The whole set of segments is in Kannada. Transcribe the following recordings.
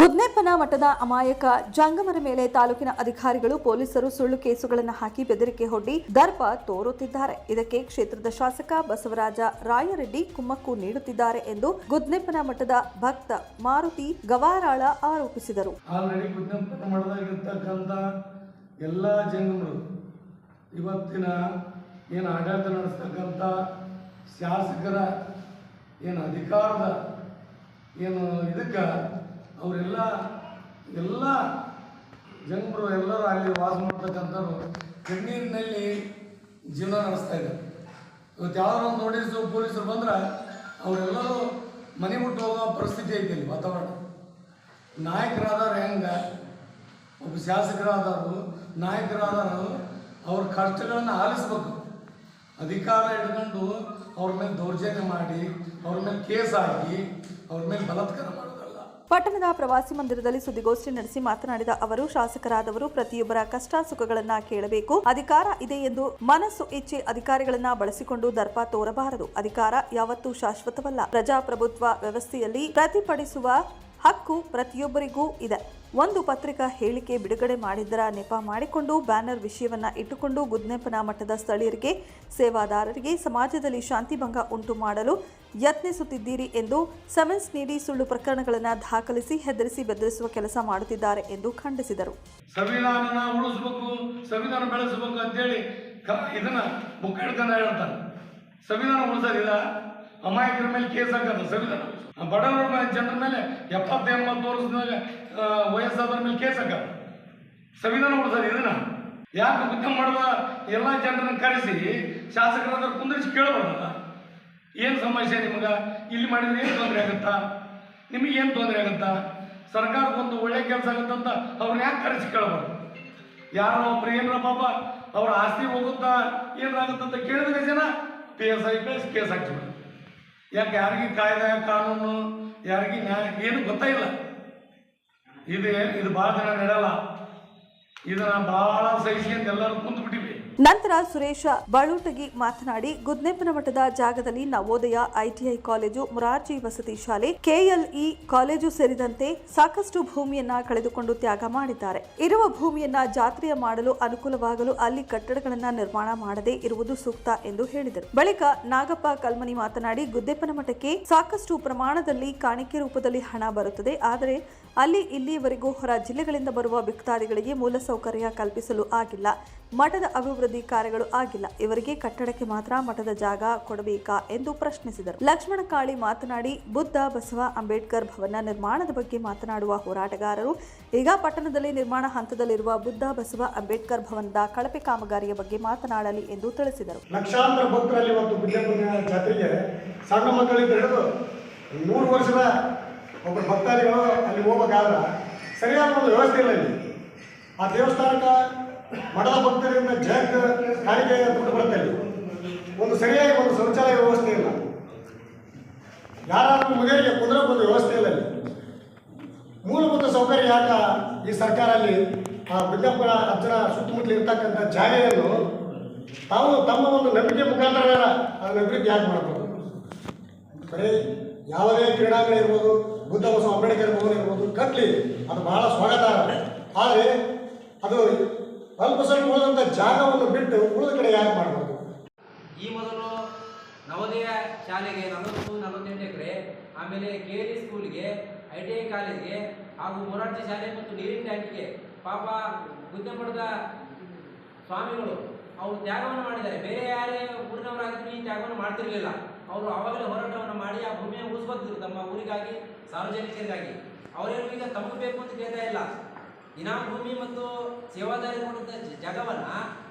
ಗುದ್ನೆಪ್ಪನ ಮಠದ ಅಮಾಯಕ ಜಂಗಮರ ಮೇಲೆ ತಾಲೂಕಿನ ಅಧಿಕಾರಿಗಳು ಪೊಲೀಸರು ಸುಳ್ಳು ಕೇಸುಗಳನ್ನು ಹಾಕಿ ಬೆದರಿಕೆ ಹೊಡ್ಡಿ ದರ್ಪ ತೋರುತ್ತಿದ್ದಾರೆ. ಇದಕ್ಕೆ ಕ್ಷೇತ್ರದ ಶಾಸಕ ಬಸವರಾಜ ರಾಯರೆಡ್ಡಿ ಕುಮ್ಮಕ್ಕು ನೀಡುತ್ತಿದ್ದಾರೆ ಎಂದು ಗುದ್ನೆಪ್ಪನ ಮಠದ ಭಕ್ತ ಮಾರುತಿ ಗವಾರಾಳ ಆರೋಪಿಸಿದರು. ಎಲ್ಲ ಜಂಗಮರು ಇವತ್ತಿನ ಏನು ಆಡಳಿತ ಶಾಸಕರ ಏನು ಅಧಿಕಾರದ ಏನು ಇದಕ್ಕೆ ಅವರೆಲ್ಲ ಎಲ್ಲ ಜನರು ಎಲ್ಲರೂ ಅಲ್ಲಿ ವಾಸ ಮಾಡ್ತಕ್ಕಂಥವ್ರು ಕಣ್ಣೀರಿನಲ್ಲಿ ಜೀವನ ನಡೆಸ್ತಾ ಇದ್ದಾರೆ. ಇವತ್ತು ಯಾವ್ದಾರು ಒಂದು ನೋಟಿಸು ಪೊಲೀಸರು ಬಂದ್ರೆ ಅವರೆಲ್ಲರೂ ಮನೆ ಬಿಟ್ಟು ಹೋಗೋ ಪರಿಸ್ಥಿತಿ ಐತಿ ಇಲ್ಲಿ ವಾತಾವರಣ. ನಾಯಕರಾದವ್ರು ಹೆಂಗೆ? ಒಬ್ಬ ಶಾಸಕರಾದವರು, ನಾಯಕರಾದವರು ಅವ್ರ ಕಷ್ಟಗಳನ್ನು ಆಲಿಸ್ಬೇಕು. ಅಧಿಕಾರ ಹಿಡ್ಕೊಂಡು ಅವ್ರ ಮೇಲೆ ದೌರ್ಜನ್ಯ ಮಾಡಿ, ಅವ್ರ ಮೇಲೆ ಕೇಸ್ ಹಾಕಿ, ಅವ್ರ ಮೇಲೆ ಬಲತ್ಕಾರ ಮಾಡೋದಲ್ಲ ಪಟ್ಟಣದ ಪ್ರವಾಸಿ ಮಂದಿರದಲ್ಲಿ ಸುದ್ದಿಗೋಷ್ಠಿ ನಡೆಸಿ ಮಾತನಾಡಿದ ಅವರು, ಶಾಸಕರಾದವರು ಪ್ರತಿಯೊಬ್ಬರ ಕಷ್ಟ ಸುಖಗಳನ್ನ ಕೇಳಬೇಕು, ಅಧಿಕಾರ ಇದೆ ಎಂದು ಮನಸ್ಸು ಇಚ್ಛೆ ಅಧಿಕಾರಿಗಳನ್ನ ಬಳಸಿಕೊಂಡು ದರ್ಪ ತೋರಬಾರದು. ಅಧಿಕಾರ ಯಾವತ್ತೂ ಶಾಶ್ವತವಲ್ಲ. ಪ್ರಜಾಪ್ರಭುತ್ವ ವ್ಯವಸ್ಥೆಯಲ್ಲಿ ಪ್ರತಿಪಡಿಸುವ ಹಕ್ಕು ಪ್ರತಿಯೊಬ್ಬರಿಗೂ ಇದೆ. ಒಂದು ಪತ್ರಿಕಾ ಹೇಳಿಕೆ ಬಿಡುಗಡೆ ಮಾಡಿದ್ದರ ನೆಪ ಮಾಡಿಕೊಂಡು ಬ್ಯಾನರ್ ವಿಷಯವನ್ನು ಇಟ್ಟುಕೊಂಡು ಗುದ್ನೆಪ್ಪನ ಮಠದ ಸ್ಥಳೀಯರಿಗೆ, ಸೇವಾದಾರರಿಗೆ, ಸಮಾಜದಲ್ಲಿ ಶಾಂತಿಭಂಗ ಉಂಟು ಮಾಡಲು ಯತ್ನಿಸುತ್ತಿದ್ದೀರಿ ಎಂದು ಸಮನ್ಸ್ ನೀಡಿ ಸುಳ್ಳು ಪ್ರಕರಣಗಳನ್ನು ದಾಖಲಿಸಿ ಹೆದರಿಸಿ ಬೆದರಿಸುವ ಕೆಲಸ ಮಾಡುತ್ತಿದ್ದಾರೆ ಎಂದು ಖಂಡಿಸಿದರು. ಸಂವಿಧಾನ ಉಳಿಸಬೇಕು, ಸಂವಿಧಾನ ಬೆಳೆಸಬೇಕು ಅಂತೇಳಿ ಇದನ್ನ ಹೇಳ್ತಾರೆ. ಸಂವಿಧಾನ ಉಳಿಸೋದಿಲ್ಲ ಅಮಾಯಕರ ಮೇಲೆ ಕೇಸ್ ಹಾಕೋದು ಸಂವಿಧಾನ ಬಡವರ ಜನರ ಮೇಲೆ, ಎಪ್ಪತ್ತು, ಎಂಬತ್ತು ವರ್ಷದಾಗ ವಯಸ್ಸಾದವರ ಮೇಲೆ ಕೇಸ್ ಹಾಕೋದು. ಸಂವಿಧಾನ ಕೊಡ್ತಾರೆ ಇದನ್ನ ಯಾಕೆ ಉದ್ಯಮ ಮಾಡುವ ಎಲ್ಲ ಜನರನ್ನ ಕರೆಸಿ ಶಾಸಕರಾದ್ರೆ ಕುಂದರಿಸಿ ಕೇಳಬಾರ್ದಲ್ಲ ಏನು ಸಮಸ್ಯೆ ನಿಮ್ಗೆ? ಇಲ್ಲಿ ಮಾಡಿದ್ರೆ ಏನು ತೊಂದರೆ ಆಗುತ್ತಾ? ನಿಮಗೆ ಏನು ತೊಂದರೆ ಆಗುತ್ತಾ? ಸರ್ಕಾರಕ್ಕೊಂದು ಒಳ್ಳೆ ಕೆಲಸ ಆಗುತ್ತಂತ ಅವ್ರನ್ನ ಯಾಕೆ ಕರೆಸಿ ಕೇಳಬಾರ್ದು ಯಾರೋ ಒಬ್ರು, ಏನರ ಪಾಪ ಅವ್ರ ಆಸ್ತಿ ಹೋಗುತ್ತಾ ಏನಾಗುತ್ತಂತ ಕೇಳಿದ್ರೆ ಜನ ಪಿ ಎಸ್ ಐ ಕಳಿಸಿ ಕೇಸ್ ಹಾಕ್ತಾರೆ ಯಾಕೆ ಯಾರಿಗೆ ಕಾಯ್ದೆ, ಕಾನೂನು, ಯಾರಿಗೆ ನ್ಯಾಯ ಏನು ಗೊತ್ತಾಗಿಲ್ಲ ಇದು ಇದು ಭಾಳ ಜನ ನಡೆಯಲ್ಲ. ಇದನ್ನ ಭಾಳ ಸಹಿಸ್ಕೊಂಡು ಎಲ್ಲರೂ ಕುಂತು ನಂತರ ಸುರೇಶ ಬಾಳೂಟಗಿ ಮಾತನಾಡಿ, ಗುದ್ನೆಪ್ಪನ ಮಠದ ಜಾಗದಲ್ಲಿ ನವೋದಯ ಐಟಿಐ ಕಾಲೇಜು ಮುರಾರ್ಜಿ ವಸತಿ ಶಾಲೆ, ಕೆಎಲ್ಇ ಕಾಲೇಜು ಸೇರಿದಂತೆ ಸಾಕಷ್ಟು ಭೂಮಿಯನ್ನ ಕಳೆದುಕೊಂಡು ತ್ಯಾಗ ಮಾಡಿದ್ದಾರೆ. ಇರುವ ಭೂಮಿಯನ್ನ ಜಾತ್ರೆಯ ಮಾಡಲು ಅನುಕೂಲವಾಗಲು ಅಲ್ಲಿ ಕಟ್ಟಡಗಳನ್ನ ನಿರ್ಮಾಣ ಮಾಡದೇ ಇರುವುದು ಸೂಕ್ತ ಎಂದು ಹೇಳಿದರು. ಬಳಿಕ ನಾಗಪ್ಪ ಕಲ್ಮನಿ ಮಾತನಾಡಿ ಗುದ್ದೆಪ್ಪನ ಮಠಕ್ಕೆ ಸಾಕಷ್ಟು ಪ್ರಮಾಣದಲ್ಲಿ ಕಾಣಿಕೆ ರೂಪದಲ್ಲಿ ಹಣ ಬರುತ್ತದೆ, ಆದರೆ ಅಲ್ಲಿ ಇಲ್ಲಿಯವರೆಗೂ ಹೊರ ಜಿಲ್ಲೆಗಳಿಂದ ಬರುವ ಭಕ್ತಾದಿಗಳಿಗೆ ಮೂಲಸೌಕರ್ಯ ಕಲ್ಪಿಸಲು ಆಗಿಲ್ಲ. ಮಠದ ಅಭಿವೃದ್ಧಿ ಕಾರ್ಯಗಳು ಆಗಿಲ್ಲ. ಇವರಿಗೆ ಕಟ್ಟಡಕ್ಕೆ ಮಾತ್ರ ಮಠದ ಜಾಗ ಕೊಡಬೇಕಾ ಎಂದು ಪ್ರಶ್ನಿಸಿದರು. ಲಕ್ಷ್ಮಣ ಕಾಳಿ ಮಾತನಾಡಿ, ಬುದ್ಧ ಬಸವ ಅಂಬೇಡ್ಕರ್ ಭವನ ನಿರ್ಮಾಣದ ಬಗ್ಗೆ ಮಾತನಾಡುವ ಹೋರಾಟಗಾರರು, ಈಗ ಪಟ್ಟಣದಲ್ಲಿ ನಿರ್ಮಾಣ ಹಂತದಲ್ಲಿರುವ ಬುದ್ಧ ಬಸವ ಅಂಬೇಡ್ಕರ್ ಭವನದ ಕಳಪೆ ಕಾಮಗಾರಿಯ ಬಗ್ಗೆ ಮಾತನಾಡಲಿ ಎಂದು ತಿಳಿಸಿದರು. ಲಕ್ಷಾಂತರ ಭಕ್ತರಲ್ಲಿ ಸಣ್ಣ ಮಕ್ಕಳಿಂದ ಹಿಡಿದು ವರ್ಷದ ಒಬ್ಬ ಭಕ್ತಾದಿಗಳು ಅಲ್ಲಿ ಹೋಗ್ಬೇಕಾದ್ರೆ ಸರಿಯಾದ ಒಂದು ವ್ಯವಸ್ಥೆ ಇಲ್ಲ ಇಲ್ಲಿ. ಆ ದೇವಸ್ಥಾನಕ್ಕೆ ಮಠದ ಭಕ್ತರಿಂದ ಜಗ್ ಕಾಣಿಕೆ ದುಡ್ಡು ಬರುತ್ತೆ ಅಲ್ಲಿ ಒಂದು ಸರಿಯಾಗಿ ಒಂದು ಶೌಚಾಲಯ ವ್ಯವಸ್ಥೆ ಇಲ್ಲ. ಯಾರಾದರೂ ಮಗುವಿಗೆ ಕುಂದ್ರಕ್ಕೆ ಒಂದು ವ್ಯವಸ್ಥೆ ಇಲ್ಲ ಅಲ್ಲಿ ಮೂಲಭೂತ ಸೌಕರ್ಯ ಯಾಕ ಈ ಸರ್ಕಾರ ಅಲ್ಲಿ ಆ ಬಿದ್ದಪ್ಪನ ಅಜ್ಜನ ಸುತ್ತಮುತ್ತಲು ಇರ್ತಕ್ಕಂಥ ಜಾಗೆಯನ್ನು ತಾವು ತಮ್ಮ ಒಂದು ನಂಬಿಕೆ ಮುಖಾಂತರ ಅದನ್ನ ಅಭಿವೃದ್ಧಿ ಯಾಕೆ ಮಾಡ್ಬೋದು? ಬರೀ ಯಾವುದೇ ಕ್ರೀಡಾಂಗಣ ಇರ್ಬೋದು ಬುದ್ಧ ಬಸವ ಅಂಬೇಡ್ಕರ್ ಭವನ ಇರ್ಬೋದು, ಕಟ್ಲಿ, ಅದು ಬಹಳ ಸ್ವಾಗತ ಆದರೆ, ಅದು ಅಲ್ಪ ಸ್ವಲ್ಪ ಉಳಿದಂಥ ಜಾಗವನ್ನು ಬಿಟ್ಟು ಉಳಿದ ಕಡೆ ಯಾಕೆ ಮಾಡಬಹುದು ಈ ಮೊದಲು ನವೋದಯ ಶಾಲೆಗೆ ನಲವತ್ತು ನಲವತ್ತೆಂಟು ಎಕರೆ ಆಮೇಲೆ ಕೆ ಎಲ್ ಸ್ಕೂಲ್ಗೆ ಐ ಟಿ ಐ ಕಾಲೇಜ್ಗೆ ಹಾಗೂ ಮೊರಾರ್ಜಿ ಶಾಲೆ ಮತ್ತು ನೀರಿನ ಟ್ಯಾಂಕಿಗೆ ಪಾಪ ಬುದ್ಧಮಠದ ಸ್ವಾಮಿಗಳು, ಅವರು ತ್ಯಾಗವನ್ನು ಮಾಡಿದ್ದಾರೆ. ಬೇರೆ ಯಾರೇ ಊರಿನವರಾಗಿದ್ರು ಈ ತ್ಯಾಗವನ್ನು ಮಾಡ್ತಿರ್ಲಿಲ್ಲ. ಅವರು ಆವಾಗಲೇ ಹೋರಾಟವನ್ನು ಮಾಡಿ ಆ ಭೂಮಿಯನ್ನು ಉಳಿಸ್ಕೊತಿದ್ರು ತಮ್ಮ ಊರಿಗಾಗಿ, ಸಾರ್ವಜನಿಕರಿಗಾಗಿ. ಅವರೇನು ಈಗ ತಮಗೆ ಬೇಕು ಅಂತ ಕೇಳ್ತಾ ಇಲ್ಲ. ದಿನಾ ಭೂಮಿ ಮತ್ತು ಸೇವಾದಾರಿ ಕೊಡುವಂಥ ಜ- ಜಾಗವನ್ನ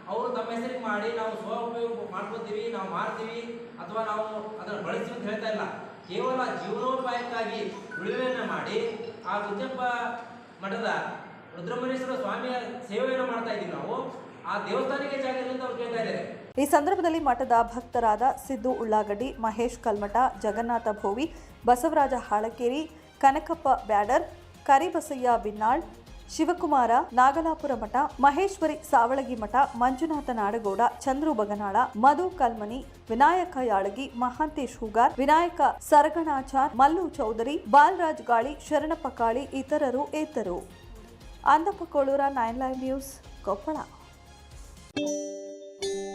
ಅವರು ತಮ್ಮ ಹೆಸರಿಗೆ ಮಾಡಿ ನಾವು ಸ್ವ ಉಪಯೋಗ ಮಾಡ್ಕೋತೀವಿ, ನಾವು ಮಾರ್ತೀವಿ ಅಥವಾ ನಾವು ಅದನ್ನು ಬಳಸ್ತೀವಿ ಅಂತ ಹೇಳ್ತಾ ಇಲ್ಲ. ಕೇವಲ ಜೀವನೋಪಾಯಕ್ಕಾಗಿ ಉಳಿವೆಯನ್ನು ಮಾಡಿ ಆ ಗುಜ್ಜಪ್ಪ ಮಠದ ರುದ್ರಮುನೇಶ್ವರ ಸ್ವಾಮಿಯ ಸೇವೆಯನ್ನು ಮಾಡ್ತಾ ಇದ್ದೀವಿ ನಾವು. ಆ ದೇವಸ್ಥಾನಕ್ಕೆ ಜಾಗ ಇರುವಂತ ಅವ್ರು ಕೇಳ್ತಾ ಇದ್ದಾರೆ. ಈ ಸಂದರ್ಭದಲ್ಲಿ ಮಠದ ಭಕ್ತರಾದ ಸಿದ್ದು ಉಳ್ಳಾಗಡ್ಡಿ, ಮಹೇಶ್ ಕಲ್ಮಠ, ಜಗನ್ನಾಥ ಭೋವಿ, ಬಸವರಾಜ ಹಾಳಕೇರಿ, ಕನಕಪ್ಪ ಬ್ಯಾಡರ್, ಕರಿಬಸಯ್ಯ ಬಿನ್ನಾಳ್ ಶಿವಕುಮಾರ, ನಾಗಲಾಪುರ ಮಠ, ಮಹೇಶ್ವರಿ ಸಾವಳಗಿ ಮಠ, ಮಂಜುನಾಥ ನಾಡಗೌಡ, ಚಂದ್ರು ಬಗನಾಳ, ಮಧು ಕಲ್ಮನಿ, ವಿನಾಯಕ ಯಾಳಗಿ, ಮಹಾಂತೇಶ್ ಹೂಗಾರ್, ವಿನಾಯಕ ಸರಗಣಾಚಾರ್, ಮಲ್ಲು ಚೌಧರಿ, ಬಾಲರಾಜ್ ಗಾಳಿ, ಶರಣಪ್ಪ ಕಾಳಿ ಇತರರು ಏತರು. Andappa Kolur, nine live news Koppal. you